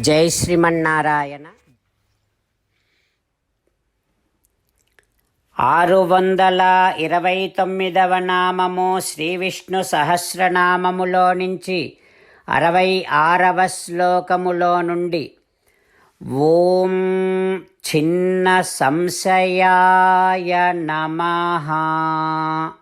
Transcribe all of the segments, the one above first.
జై శ్రీమన్నారాయణ. ఆరు వందల ఇరవై తొమ్మిదవ నామము శ్రీ విష్ణు సహస్రనామములో నుంచి అరవై ఆరవ శ్లోకములో నుండి ఓం చిన్న సంశయాయ నమహా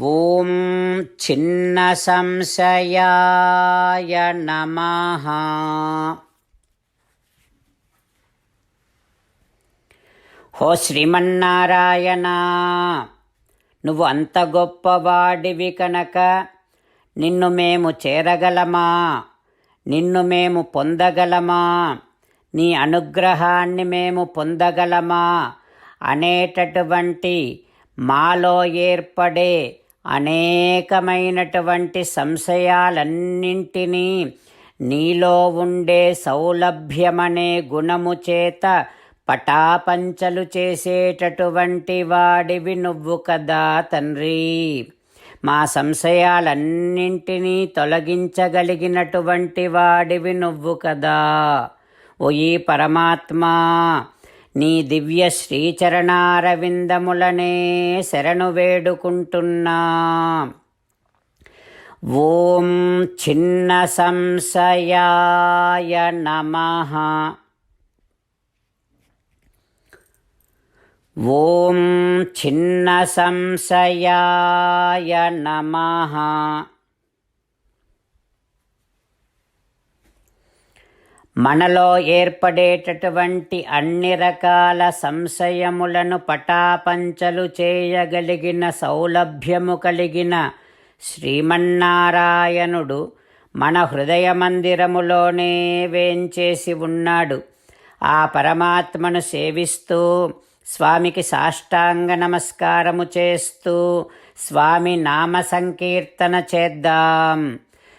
ఓం చిన్న సంశయాయ నమః. హో శ్రీమన్నారాయణ నువ్వు అంత గొప్పవాడివి కనుక నిన్ను మేము చేరగలమా? నిన్ను మేము పొందగలమా? నీ అనుగ్రహాన్ని మేము పొందగలమా? అనేటటువంటి మాలో ఏర్పడే అనేకమైనటువంటి సంశయాలన్నింటినీ నీలో ఉండే సౌలభ్యమనే గుణము చేత పటాపంచలు చేసేటటువంటి వాడివి నువ్వు కదా తండ్రి. మా సంశయాలన్నింటినీ తొలగించగలిగినటువంటి వాడివి నువ్వు కదా. ఓ ఈ పరమాత్మా నీ దివ్య శ్రీచరణారవిందములనే శరణు వేడుకుంటున్నా. ఓం చిన్న సంశయాయ నమః. ఓం చిన్న సంశయాయ నమః. మనలో ఏర్పడేటటువంటి అన్ని రకాల సంశయములను పటాపంచలు చేయగలిగిన సౌలభ్యము కలిగిన శ్రీమన్నారాయణుడు మన హృదయ మందిరములోనే వేంచేసి ఉన్నాడు. ఆ పరమాత్మను సేవిస్తూ స్వామికి సాష్టాంగ నమస్కారము చేస్తూ స్వామి నామ సంకీర్తన చేద్దాం.